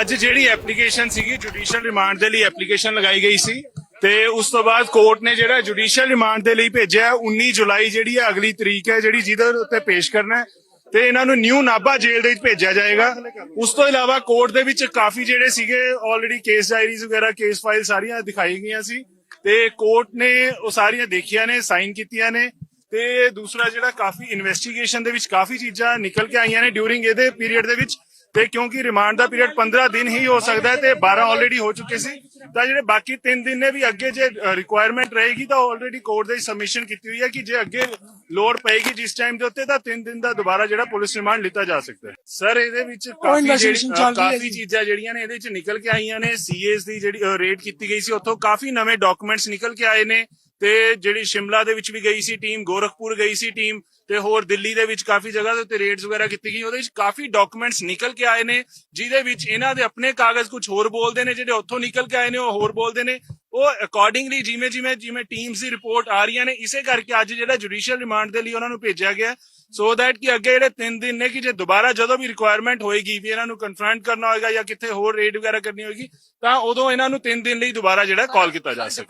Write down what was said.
ਅੱਜ ਜਿਹੜੀ ਐਪਲੀਕੇਸ਼ਨ ਸੀਗੀ ਜੁਡੀਸ਼ੀਅਲ ਰਿਮਾਂਡ ਦੇ ਲਈ ਐਪਲੀਕੇਸ਼ਨ ਲਗਾਈ ਗਈ ਸੀ ਤੇ ਉਸ ਤੋਂ ਬਾਅਦ ਕੋਰਟ ਨੇ ਜਿਹੜਾ ਜੁਡੀਸ਼ੀਅਲ ਰਿਮਾਂਡ ਦੇ ਲਈ ਭੇਜਿਆ 19 ਜੁਲਾਈ ਜਿਹੜੀ ਹੈ, ਅਗਲੀ ਤਰੀਕ ਹੈ, ਜਿਹੜੀ ਜਿਹਦੇ ਉੱਤੇ ਪੇਸ਼ ਕਰਨਾ ਤੇ ਇਹਨਾਂ ਨੂੰ ਨਿਊ ਨਾਭਾ ਜੇਲ੍ਹ ਦੇ ਵਿੱਚ ਭੇਜਿਆ ਜਾਏਗਾ। ਉਸ ਤੋਂ ਇਲਾਵਾ ਕੋਰਟ ਦੇ ਵਿੱਚ ਕਾਫੀ ਜਿਹੜੇ ਸੀਗੇ ਆਲਰੇਡੀ ਕੇਸ ਡਾਇਰੀਜ਼ ਵਗੈਰਾ ਕੇਸ ਫਾਈਲ ਸਾਰੀਆਂ ਦਿਖਾਈ ਗਈਆਂ ਸੀ ਤੇ ਕੋਰਟ ਨੇ ਉਹ ਸਾਰੀਆਂ ਦੇਖੀਆਂ ਨੇ ਸਾਈਨ ਕੀਤੀਆਂ ਨੇ ਤੇ ਦੂਸਰਾ ਜਿਹੜਾ ਕਾਫੀ ਇਨਵੈਸਟੀਗੇਸ਼ਨ ਦੇ ਵਿੱਚ ਕਾਫੀ ਚੀਜ਼ਾਂ ਨਿਕਲ ਕੇ ਆਈਆਂ ਨੇ ਡਿਊਰਿੰਗ ਇਹਦੇ ਪੀਰੀਅਡ ਦੇ ਵਿੱਚ। ਤੇ ਕਿਉਂਕਿ ਰਿਮਾਂਡ ਦਾ ਪੀਰੀਅਡ 15 ਦਿਨ ਹੀ ਹੋ ਸਕਦਾ ਹੈ ਤੇ 12 ਆਲਰੇਡੀ ਹੋ ਚੁੱਕੇ ਸੀ। ਤਾਂ ਜਿਹੜੇ ਬਾਕੀ 3 ਦਿਨ ਨੇ ਵੀ ਅੱਗੇ ਜੇ ਰਿਕੁਆਇਰਮੈਂਟ ਰਹੇਗੀ ਤਾਂ ਆਲਰੇਡੀ ਕੋਰਟ ਦੇ ਸਬਮਿਸ਼ਨ ਕੀਤੀ ਹੋਈ ਹੈ ਕਿ ਜੇ ਅੱਗੇ ਲੋੜ ਪਏਗੀ ਜਿਸ ਟਾਈਮ ਦੇ ਉੱਤੇ ਤਾਂ 3 ਦਿਨ ਦਾ ਦੁਬਾਰਾ ਜਿਹੜਾ ਪੁਲਿਸ ਰਿਮਾਂਡ ਲਿੱਤਾ ਜਾ ਸਕਦਾ ਹੈ। ਸਰ ਇਹਦੇ ਵਿੱਚ ਕਾਫੀ ਕਾਫੀ। ਚੀਜ਼ਾਂ ਜਿਹੜੀਆਂ ਨੇ ਇਹਦੇ ਵਿੱਚ ਨਿਕਲ ਕੇ ਆਈਆਂ ਨੇ। ਸੀਏਸ ਦੀ ਜਿਹੜੀ ਰੇਡ ਕੀਤੀ ਗਈ ਸੀ ਉੱਥੋਂ ਕਾਫੀ ਨਵੇਂ ਡਾਕੂਮੈਂਟਸ ਨਿਕਲ ਕੇ ਆਏ ਨੇ। ਤੇ ਜਿਹੜੀ ਸ਼ਿਮਲਾ ਦੇ ਵਿੱਚ ਵੀ ਗਈ ਸੀ ਟੀਮ, ਗੋਰਖਪੁਰ ਗਈ ਸੀ ਟੀਮ ਤੇ ਹੋਰ ਦਿੱਲੀ ਦੇ ਵਿੱਚ ਕਾਫੀ ਜਗ੍ਹਾ ਦੇ ਉੱਤੇ ਰੇਡਸ ਵਗੈਰਾ ਕੀਤੀ ਗਈ। ਉਹਦੇ ਵਿੱਚ ਕਾਫੀ ਡਾਕੂਮੈਂਟਸ ਨਿਕਲ ਕੇ ਆਏ ਨੇ, ਜਿਹਦੇ ਵਿੱਚ ਇਹਨਾਂ ਦੇ ਆਪਣੇ ਕਾਗਜ਼ ਕੁਝ ਹੋਰ ਬੋਲਦੇ ਨੇ, ਜਿਹੜੇ ਉੱਥੋਂ ਨਿਕਲ ਕੇ ਆਏ ਨੇ, ਉਹ ਹੋਰ ਬੋਲਦੇ ਨੇ। ਉਹ ਅਕੋਰਡਿੰਗਲੀ ਜਿਵੇਂ ਜਿਵੇਂ ਜਿਵੇਂ ਟੀਮਸ ਦੀ ਰਿਪੋਰਟ ਆ ਰਹੀਆਂ ਨੇ, ਇਸੇ ਕਰਕੇ ਅੱਜ ਜਿਹੜਾ ਜੁਡੀਸ਼ੀਅਲ ਰਿਮਾਂਡ ਦੇ ਲਈ ਉਹਨਾਂ ਨੂੰ ਭੇਜਿਆ ਗਿਆ ਸੋ ਦੈਟ ਕਿ ਅੱਗੇ ਜਿਹੜੇ 3 ਦਿਨ ਨੇ ਕਿ ਜੇ ਦੁਬਾਰਾ ਜਦੋਂ ਵੀ ਰਿਕੁਆਇਰਮੈਂਟ ਹੋਏਗੀ ਵੀ ਇਹਨਾਂ ਨੂੰ ਕਨਫਰੰਟ ਕਰਨਾ ਹੋਏਗਾ ਜਾਂ ਕਿੱਥੇ ਹੋਰ ਰੇਡ ਵਗੈਰਾ ਕਰਨੀ ਹੋਏਗੀ, ਤਾਂ ਉਦੋਂ ਇਹਨਾਂ ਨੂੰ 3 ਦਿਨ ਲਈ ਦੁਬਾਰਾ ਜਿਹੜਾ ਕਾਲ ਕੀਤਾ ਜਾ ਸਕੇ।